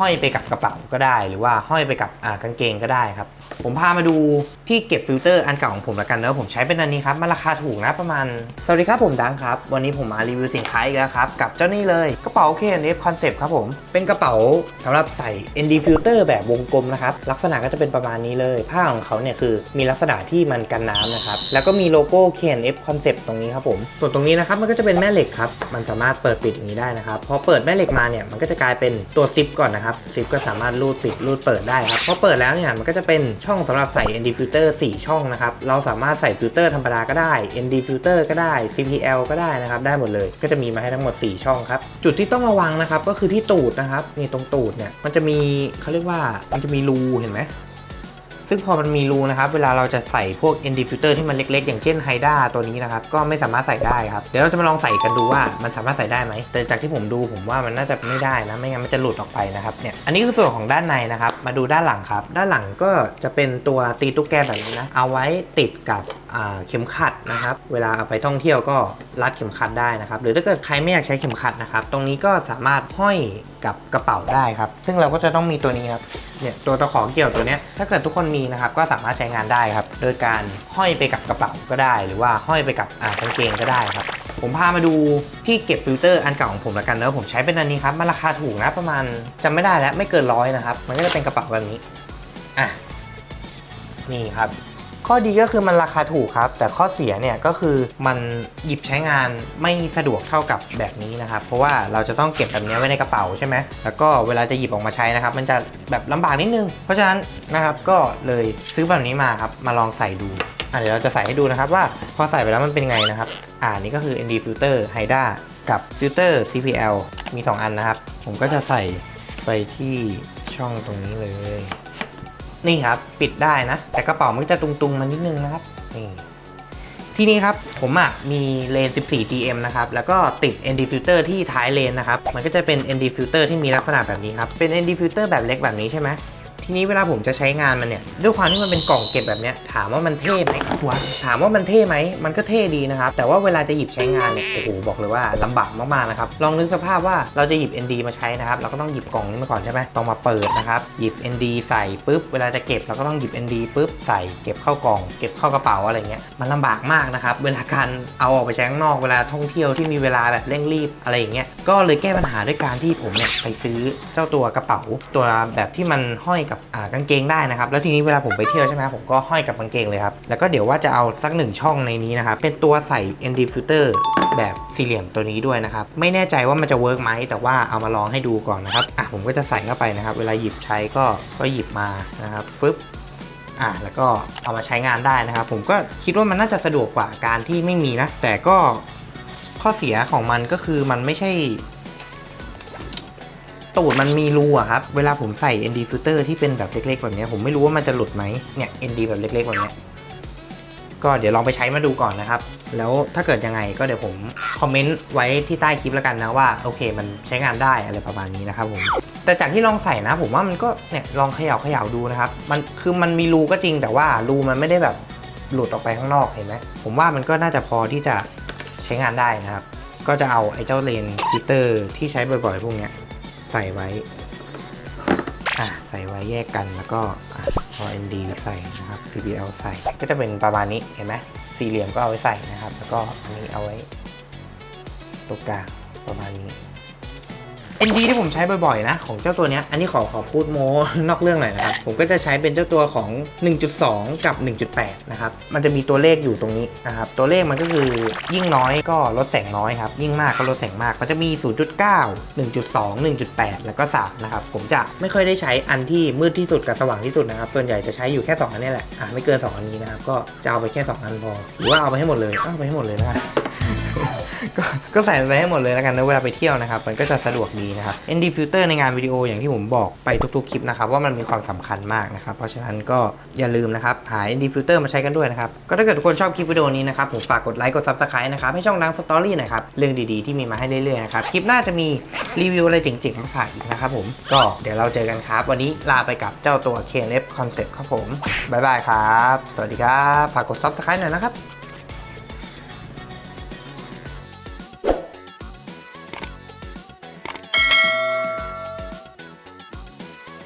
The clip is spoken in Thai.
ห้อยไปกับกระเป๋าก็ได้ หรือว่าห้อยไปกับกางเกงก็ได้ครับ ผมพามาดูที่เก็บฟิลเตอร์อันเก่าของผมแล้วกันนะผมใช้เป็นอันนี้ครับมันราคาถูกนะประมาณ สวัสดีครับผมดังครับ วันนี้ผมมารีวิวสินค้าอีกแล้วครับ กับเจ้านี่เลยกระเป๋า K&F Concept ครับผม เป็นกระเป๋าสำหรับใส่ ND filter แบบวงกลมนะครับ ลักษณะก็จะเป็นประมาณนี้เลย ผ้าของเขาเนี่ยคือมีลักษณะที่มันกันน้ำนะครับ แล้วก็มีโลโก้ K&F Concept ตรงนี้ครับผม ส่วนตรงนี้นะครับมันก็จะเป็นแม่เหล็กครับมันสามารถเปิดปิดอย่างนี้ได้นะครับพอเปิดแม่เหล็กมาเนี่ยมันก็จะกลายเป็นตัวซิปก่อนนะครับซิปก็สามารถรูดปิดรูดเปิดได้ครับพอเปิดแล้วเนี่ยมันก็จะเป็นช่องสำหรับใส่ ND filter 4 ช่องนะครับเราสามารถใส่ฟิลเตอร์ธรรมดาก็ได้ ND filter ก็ได้ CPL ก็ได้นะครับได้หมดเลย ก็จะมีมาให้ทั้งหมด 4 ช่องครับจุดที่ต้องระวังนะครับก็คือที่ตูดนะครับนี่ตรงตูดเนี่ยมันจะมีเขาเรียกว่ามันจะมีรูเห็นไหม ซึ่งพอมันมีรูนะครับ เวลาเราจะใส่พวก ND filter ที่มันเล็กๆ อย่างเช่นไฮด้าตัวนี้นะครับ ก็ไม่สามารถใส่ได้ครับ เดี๋ยวเราจะมาลองใส่กันดูว่ามันสามารถใส่ได้ไหม แต่จากที่ผมดูผมว่ามันน่าจะไม่ได้นะ ไม่งั้นมันจะหลุดออกไปนะครับ เนี่ย อันนี้คือส่วนของด้านในนะครับ มาดูด้านหลังครับ ด้านหลังก็จะเป็นตัวตีตุ๊กแกแบบนี้นะ เอาไว้ติดกับ เข็มขัดนะครับ เวลาเอาไปท่องเที่ยวก็รัดเข็มขัดได้นะครับ หรือถ้าเกิดใครไม่อยากใช้เข็มขัดนะครับ ตรงนี้ก็สามารถห้อยกับกระเป๋าได้ครับ ซึ่งเราก็จะต้องมีตัวนี้ครับ เนี่ยตัวตะขอเกี่ยวตัวเนี้ยถ้าเกิดทุกคนมีนะครับ ก็สามารถใช้งานได้ครับ โดยการห้อยไปกับกระเป๋าก็ได้ หรือว่าห้อยไปกับอ่ากางเกงก็ได้ครับ ผมพามาดูที่เก็บฟิลเตอร์อันเก่าของผมแล้วกันเนอะผมใช้เป็นอันนี้ครับ มันราคาถูกนะประมาณจำไม่ได้แล้วไม่เกินร้อยนะครับ มันก็จะเป็นกระเป๋าแบบนี้ อะ นี่ครับ ข้อดีก็คือมันราคาถูกครับ แต่ข้อเสียเนี่ยก็คือมันหยิบใช้งานไม่สะดวกเท่ากับแบบนี้นะครับ เพราะว่าเราจะต้องเก็บแบบนี้ไว้ในกระเป๋าใช่ไหมแล้วก็เวลาจะหยิบออกมาใช้นะครับ มันจะแบบลำบากนิดนึง เพราะฉะนั้นนะครับก็เลยซื้อแบบนี้มาครับมาลองใส่ดูอะเดี๋ยวเราจะใส่ให้ดูนะครับว่าพอใส่ไปแล้วมันเป็นไงนะครับ อ่านี่ก็คือ ND filter HIDA กับฟิลเตอร์ CPL มี 2 อันนะครับ ผมก็จะใส่ไปที่ช่องตรงนี้เลย นี่ครับปิดได้นะ แต่กระเป๋ามันจะตุงๆมานิดนึงนะครับนี่ที่นี้ครับผมอะมีเลน 14 GM นะครับ แล้วก็ติด ND filter ที่ท้ายเลนนะครับ มันก็จะเป็น ND filter ที่มีลักษณะแบบนี้ครับ เป็น ND filter แบบเล็กแบบนี้ใช่ไหม ทีนี้เวลาผมจะใช้งานมันเนี่ยด้วยความที่มันเป็นกล่องเก็บแบบเนี้ยถามว่ามันเท่ไหมตัวะถามว่ามันเท่ไหมมันก็เท่ดีนะครับแต่ว่าเวลาจะหยิบใช้งานเนี่ยโอ้โหบอกเลยว่าลำบากมากๆนะครับลองนึกสภาพว่าเราจะหยิบ ND มาใช้นะครับเราก็ต้องหยิบกล่องนี้มาก่อนใช่ไหมต้องมาเปิดนะครับหยิบ ND ใส่ปุ๊บเวลาจะเก็บเราก็ต้องหยิบ ND ปุ๊บใส่เก็บเข้ากล่อง เก็บเข้ากระเป๋าอะไรเงี้ยมันลำบากมากนะครับเวลาการเอาออกไปใช้ข้างนอกเวลาท่องเที่ยวที่มีเวลาแบบเร่งรีบอะไรอย่างเงี้ยก็เลยแก้ปัญหาด้วยการที่ผมเนี่ยไปซื้อเจ้าตัวกระเป๋าตัวแบบที่มันห้อยกับกางเกงได้นะครับ แล้วทีนี้เวลาผมไปเที่ยวใช่ไหมผมก็ห้อยกับกางเกงเลยครับ แล้วก็เดี๋ยวว่าจะเอาสักหนึ่งช่องในนี้นะครับ เป็นตัวใส่ ND filter แบบสี่เหลี่ยมตัวนี้ด้วยนะครับ ไม่แน่ใจว่ามันจะเวิร์กไหมแต่ว่าเอามาลองให้ดูก่อนนะครับอะผมก็จะใส่เข้าไปนะครับ เวลาหยิบใช้ก็ก็หยิบมานะครับฟึบอะแล้วก็เอามาใช้งานได้นะครับ ผมก็คิดว่ามันน่าจะสะดวกกว่าการที่ไม่มีนะแต่ก็ข้อเสียของมันก็คือมันไม่ใช่ ตูดมันมีรูอะครับ เวลาผมใส่ ND filter ที่เป็นแบบเล็กๆ แบบนี้ผมไม่รู้ว่ามันจะหลุดไหมเนี่ย ND แบบเล็กๆแบบนี้ก็เดี๋ยวลองไปใช้มาดูก่อนนะครับ แล้วถ้าเกิดยังไงก็เดี๋ยวผมคอมเมนต์ไว้ที่ใต้คลิปแล้วกันนะว่าโอเคมันใช้งานได้อะไรประมาณนี้นะครับผม แต่จากที่ลองใส่นะ ผมว่ามันก็เนี่ยลองเขย่าเขย่าดูนะครับ มันคือมันมีรูก็จริงแต่ว่ารูมันไม่ได้แบบหลุดออกไปข้างนอกเห็นไหมผมว่ามันก็น่าจะพอที่จะใช้งานได้นะครับ ก็จะเอาไอ้เจ้าเลนฟิลเตอร์ที่ใช้บ่อยๆ พวกเนี้ย ใส่ไว้อะใส่ไว้แยกกันแล้วก็พอ ND ใส่นะครับ CPL ใส่ก็จะเป็นประมาณนี้เห็นไหมสี่เหลี่ยมก็เอาไว้ใส่นะครับ แล้วก็อันนี้เอาไว้ตรงกลางประมาณนี้ ND ที่ผมใช้บ่อยๆนะ ของเจ้าตัวเนี้ยอันนี้ขอขอพูดโมนอกเรื่องหน่อยนะครับ ผมก็จะใช้เป็นเจ้าตัวของ 1.2 กับ 1.8 นะครับ มันจะมีตัวเลขอยู่ตรงนี้นะครับ ตัวเลขมันก็คือยิ่งน้อยก็ลดแสงน้อยครับ ยิ่งมากก็ลดแสงมากมันจะมี 0.9 1.2 1.8 แล้วก็ 3 นะครับ ผมจะไม่ค่อยได้ใช้อันที่มืดที่สุดกับสว่างที่สุดนะครับ ส่วนใหญ่จะใช้อยู่แค่2อันนี้แหละ อะไม่เกิน 2 อันนี้นะครับ ก็จะเอาไปแค่ 2 อันพอ หรือว่าเอาไปให้หมดเลย เอาไปให้หมดเลยนะ ก็ก็ใส่ไปให้หมดเลยแล้วกันนะเวลาไปเที่ยวนะครับ มันก็จะสะดวกดีนะครับ ND filter ในงานวิดีโออย่างที่ผมบอกไปทุกๆคลิปนะครับว่ามันมีความสำคัญมากนะครับ เพราะฉะนั้นก็อย่าลืมนะครับหา ND filter มาใช้กันด้วยนะครับ ก็ถ้าเกิดทุกคนชอบคลิปวิดีโอนี้นะครับผมฝากกดไลค์กด subscribe นะครับให้ช่องดังสตอรี่หน่อยครับเรื่องดีๆที่มีมาให้เรื่อยๆนะครับคลิปหน้าจะมีรีวิวอะไรเจ๋งๆมาฝากอีกนะครับผมก็เดี๋ยวเราเจอกันครับ วันนี้ลาไปกับเจ้าตัว KNF Concept ครับผมบ๊ายบายครับ สวัสดีครับ ฝากกด subscribe หน่อยนะครับ